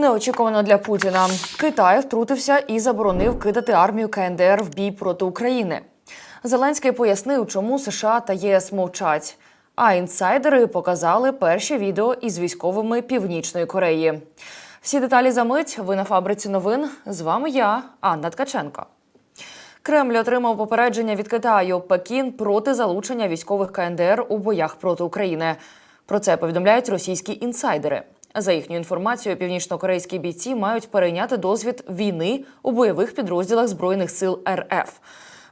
Неочікувано для Путіна Китай втрутився і заборонив кидати армію КНДР в бій проти України. Зеленський пояснив, чому США та ЄС мовчать. А інсайдери показали перші відео із військовими Північної Кореї. Всі деталі за мить. Ви на фабриці новин. З вами я, Анна Ткаченко. Кремль отримав попередження від Китаю Пекін проти залучення військових КНДР у боях проти України. Про це повідомляють російські інсайдери. За їхньою інформацією, північнокорейські бійці мають перейняти досвід війни у бойових підрозділах збройних сил РФ.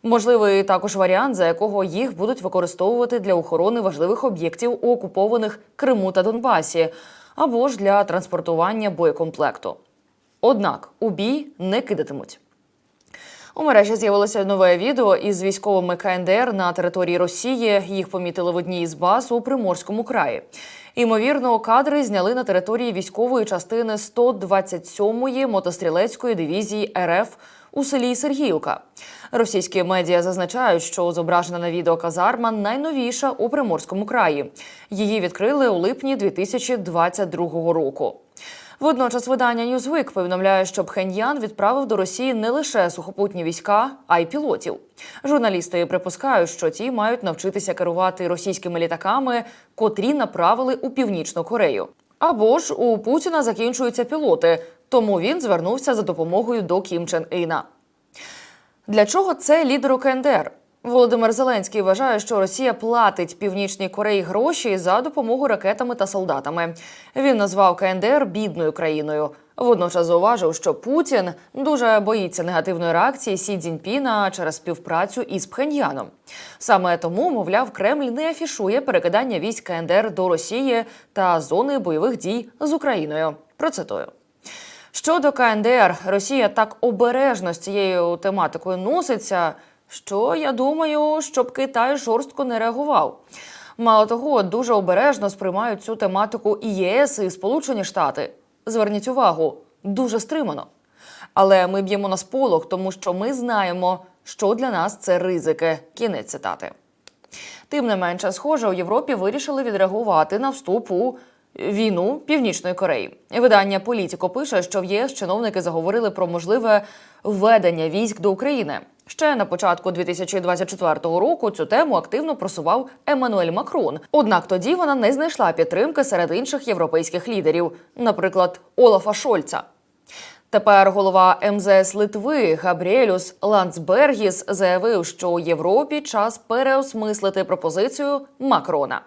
Можливий також варіант, за якого їх будуть використовувати для охорони важливих об'єктів у окупованих Криму та Донбасі, або ж для транспортування боєкомплекту. Однак у бій не кидатимуть. У мережі з'явилося нове відео із військовими КНДР на території Росії. Їх помітили в одній із баз у Приморському краї. Імовірно, кадри зняли на території військової частини 127-ї мотострілецької дивізії РФ у селі Сергіївка. Російські медіа зазначають, що зображена на відео казарма найновіша у Приморському краї. Її відкрили у липні 2022 року. Водночас видання Newsweek повідомляє, що Пхеньян відправив до Росії не лише сухопутні війська, а й пілотів. Журналісти припускають, що ті мають навчитися керувати російськими літаками, котрі направили у північну Корею. Або ж у Путіна закінчуються пілоти, тому він звернувся за допомогою до Кім Чен Іна. Для чого це лідеру КНДР? Володимир Зеленський вважає, що Росія платить Північній Кореї гроші за допомогу ракетами та солдатами. Він назвав КНДР бідною країною. Водночас зауважив, що Путін дуже боїться негативної реакції Сі Цзіньпіна через співпрацю із Пхеньяном. Саме тому, мовляв, Кремль не афішує перекидання військ КНДР до Росії та зони бойових дій з Україною. Процитую. Щодо КНДР, Росія так обережно з цією тематикою носиться, що я думаю, щоб Китай жорстко не реагував. Мало того, дуже обережно сприймають цю тематику і ЄС, і Сполучені Штати. Зверніть увагу, дуже стримано. Але ми б'ємо на сполох, тому що ми знаємо, що для нас це ризики. Кінець цитати. Тим не менше, схоже, у Європі вирішили відреагувати на вступ у війну Північної Кореї. Видання Політіко пише, що в ЄС чиновники заговорили про можливе введення військ до України. Ще на початку 2024 року цю тему активно просував Еммануель Макрон. Однак тоді вона не знайшла підтримки серед інших європейських лідерів, наприклад, Олафа Шольца. Тепер голова МЗС Литви Габріелюс Ландсбергіс заявив, що у Європі час переосмислити пропозицію Макрона.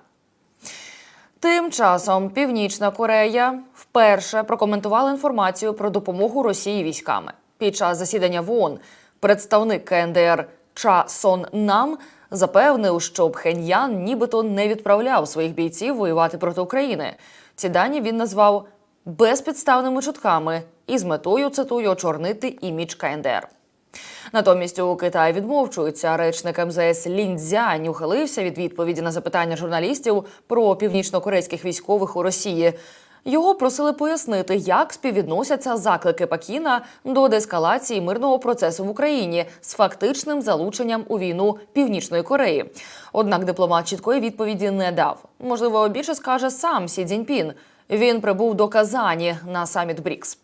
Тим часом Північна Корея вперше прокоментувала інформацію про допомогу Росії військами. Під час засідання в ООН представник КНДР Ча Сон Нам запевнив, що Пхеньян нібито не відправляв своїх бійців воювати проти України. Ці дані він назвав безпідставними чутками і з метою цитую очорнити імідж КНДР. Натомість у Китаї відмовчуються. Речник МЗС Лін Цзянь ухилився від відповіді на запитання журналістів про північнокорейських військових у Росії. Його просили пояснити, як співвідносяться заклики Пекіна до деескалації мирного процесу в Україні з фактичним залученням у війну Північної Кореї. Однак дипломат чіткої відповіді не дав. Можливо, більше скаже сам Сі Цзіньпін. Він прибув до Казані на саміт БРІКС.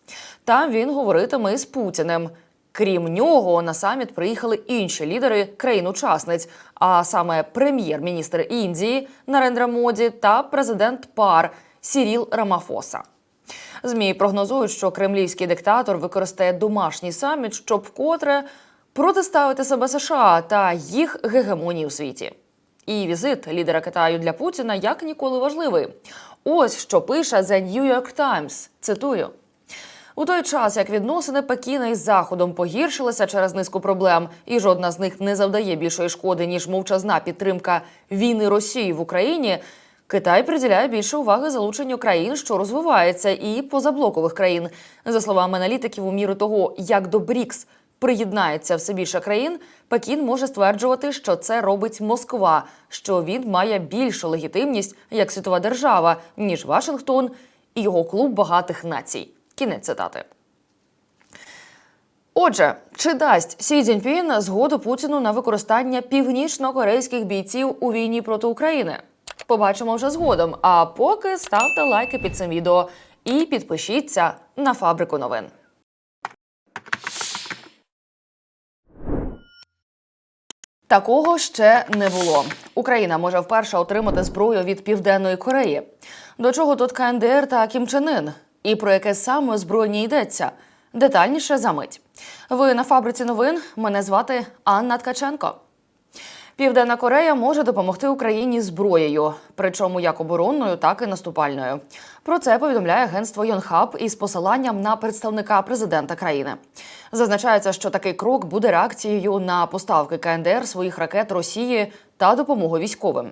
Там він говоритиме із Путіним. Крім нього, на саміт приїхали інші лідери країн-учасниць, а саме прем'єр-міністр Індії Нарендра Моді та президент ПАР Сіріл Рамафоса. Змі прогнозують, що кремлівський диктатор використає домашній саміт, щоб вкотре протиставити себе США та їх гегемонії у світі. І візит лідера Китаю для Путіна як ніколи важливий. Ось що пише The New York Times. Цитую. У той час, як відносини Пекіна із Заходом погіршилися через низку проблем, і жодна з них не завдає більшої шкоди ніж мовчазна підтримка війни Росії в Україні. Китай приділяє більше уваги залученню країн, що розвиваються, і позаблокових країн. За словами аналітиків, у міру того, як до БРІКС приєднається все більше країн, Пекін може стверджувати, що це робить Москва, що він має більшу легітимність як світова держава, ніж Вашингтон і його клуб багатих націй. Кінець цитати. Отже, чи дасть Сі Цзіньпін згоду Путіну на використання північно-корейських бійців у війні проти України? Побачимо вже згодом. А поки ставте лайки під цим відео і підпишіться на фабрику новин. Такого ще не було. Україна може вперше отримати зброю від Південної Кореї. До чого тут КНДР та Кім Чен Ін? І про яке саме озброєння йдеться? Детальніше за мить. Ви на фабриці новин. Мене звати Анна Ткаченко. Південна Корея може допомогти Україні зброєю, причому як оборонною, так і наступальною. Про це повідомляє агентство Йонхаб із посиланням на представника президента країни. Зазначається, що такий крок буде реакцією на поставки КНДР своїх ракет Росії та допомогу військовим.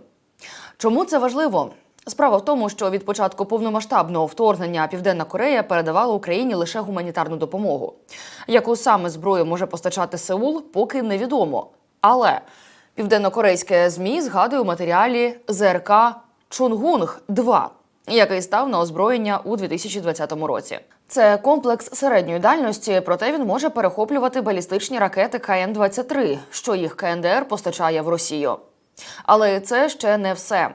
Чому це важливо? Справа в тому, що від початку повномасштабного вторгнення Південна Корея передавала Україні лише гуманітарну допомогу. Яку саме зброю може постачати Сеул, поки невідомо. Але південнокорейське змі згадує у матеріалі ЗРК Чунгунг 2 який став на озброєння у 2020 році. Це комплекс середньої дальності, проте він може перехоплювати балістичні ракети КН-23, що їх КНДР постачає в Росію. Але це ще не все.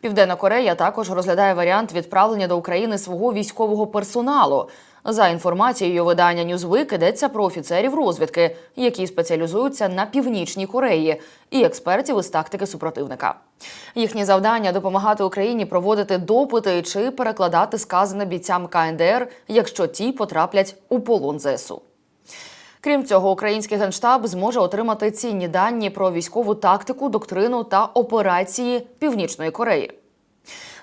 Південна Корея також розглядає варіант відправлення до України свого військового персоналу. За інформацією видання Newsweek йдеться про офіцерів розвідки, які спеціалізуються на північній Кореї, і експертів із тактики супротивника. Їхні завдання допомагати Україні проводити допити чи перекладати сказане бійцям КНДР, якщо ті потраплять у полон ЗСУ. Крім цього, український генштаб зможе отримати цінні дані про військову тактику, доктрину та операції Північної Кореї.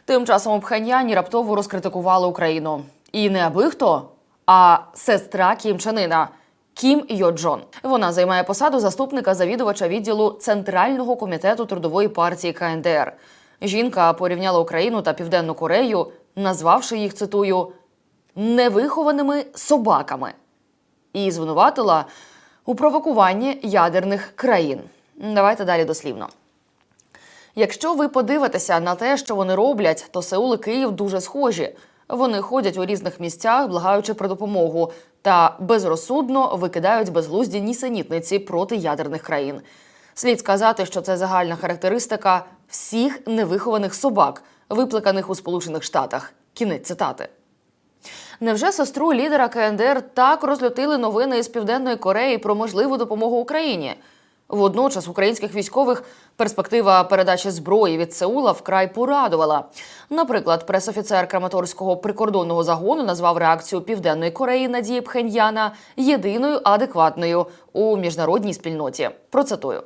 Тим часом у Пхеньяні раптово розкритикували Україну. І не аби хто, а сестра Кім Чен Іна – Кім Йо Джон. Вона займає посаду заступника завідувача відділу Центрального комітету трудової партії КНДР. Жінка порівняла Україну та Південну Корею, назвавши їх цитую невихованими собаками і звинуватила у провокуванні ядерних країн. Давайте далі дослівно. Якщо ви подивитеся на те, що вони роблять, то Сеул і Київ дуже схожі. Вони ходять у різних місцях, благаючи про допомогу, та безрозсудно викидають безглузді нісенітниці проти ядерних країн. Слід сказати, що це загальна характеристика всіх невихованих собак, випликаних у Сполучених Штатах. Кінець цитати. Невже сестру лідера КНДР так розлютили новини із Південної Кореї про можливу допомогу Україні? Водночас українських військових перспектива передачі зброї від Сеула вкрай порадувала. Наприклад, пресофіцер Краматорського прикордонного загону назвав реакцію Південної Кореї на дії Пхеньяна єдиною адекватною у міжнародній спільноті. Процитую.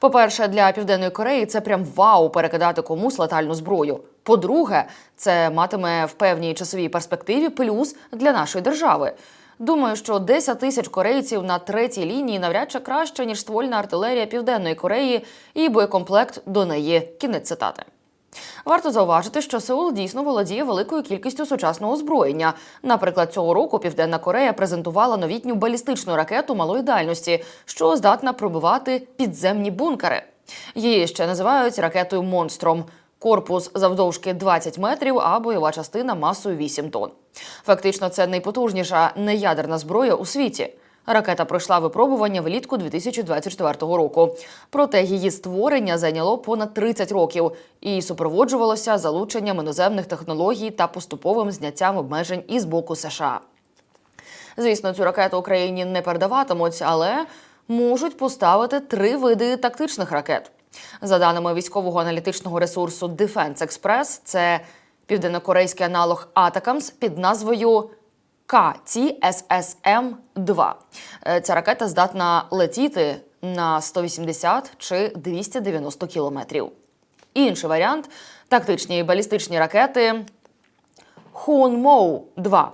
По-перше, для південної Кореї це прям вау перекидати комусь летальну зброю. По-друге, це матиме в певній часовій перспективі плюс для нашої держави. Думаю, що 10 тисяч корейців на третій лінії навряд чи краще ніж ствольна артилерія Південної Кореї і боєкомплект до неї. Кінець цитати. Варто зауважити, що Сеул дійсно володіє великою кількістю сучасного озброєння. Наприклад, цього року Південна Корея презентувала новітню балістичну ракету малої дальності, що здатна пробивати підземні бункери. Її ще називають ракетою Монстром. Корпус завдовжки 20 метрів, а бойова частина масою 8 тонн. Фактично, це найпотужніша неядерна зброя у світі. Ракета пройшла випробування влітку 2024 року. Проте її створення зайняло понад 30 років і супроводжувалося залученням іноземних технологій та поступовим зняттям обмежень із боку США. Звісно, цю ракету Україні не передаватимуть, але можуть поставити три види тактичних ракет. За даними військового аналітичного ресурсу Defense Express, це південнокорейський аналог Атакамс під назвою КТССМ-2. Е, Ця ракета здатна летіти на 180 чи 290 кілометрів. Інший варіант тактичні балістичні ракети Хунмоу-2.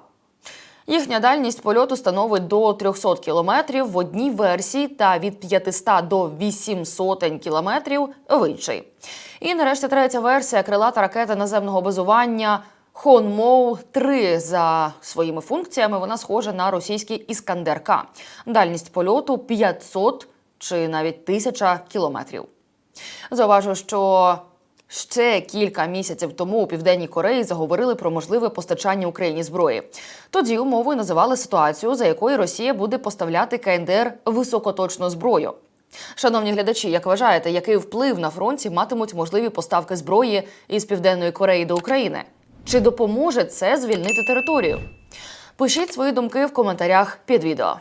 Їхня дальність польоту становить до 300 кілометрів в одній версії та від 500 до 800 кілометрів в іншій. І нарешті третя версія крилата ракета наземного базування Хонмоу 3 за своїми функціями вона схожа на російський Іскандер-К. Дальність польоту 500 чи навіть 1000 кілометрів. Зауважу, що ще кілька місяців тому у південній Кореї заговорили про можливе постачання Україні зброї. Тоді умовою називали ситуацію, за якою Росія буде поставляти КНДР високоточну зброю. Шановні глядачі, як вважаєте, який вплив на фронті матимуть можливі поставки зброї із південної Кореї до України? Чи допоможе це звільнити територію? Пишіть свої думки в коментарях під відео.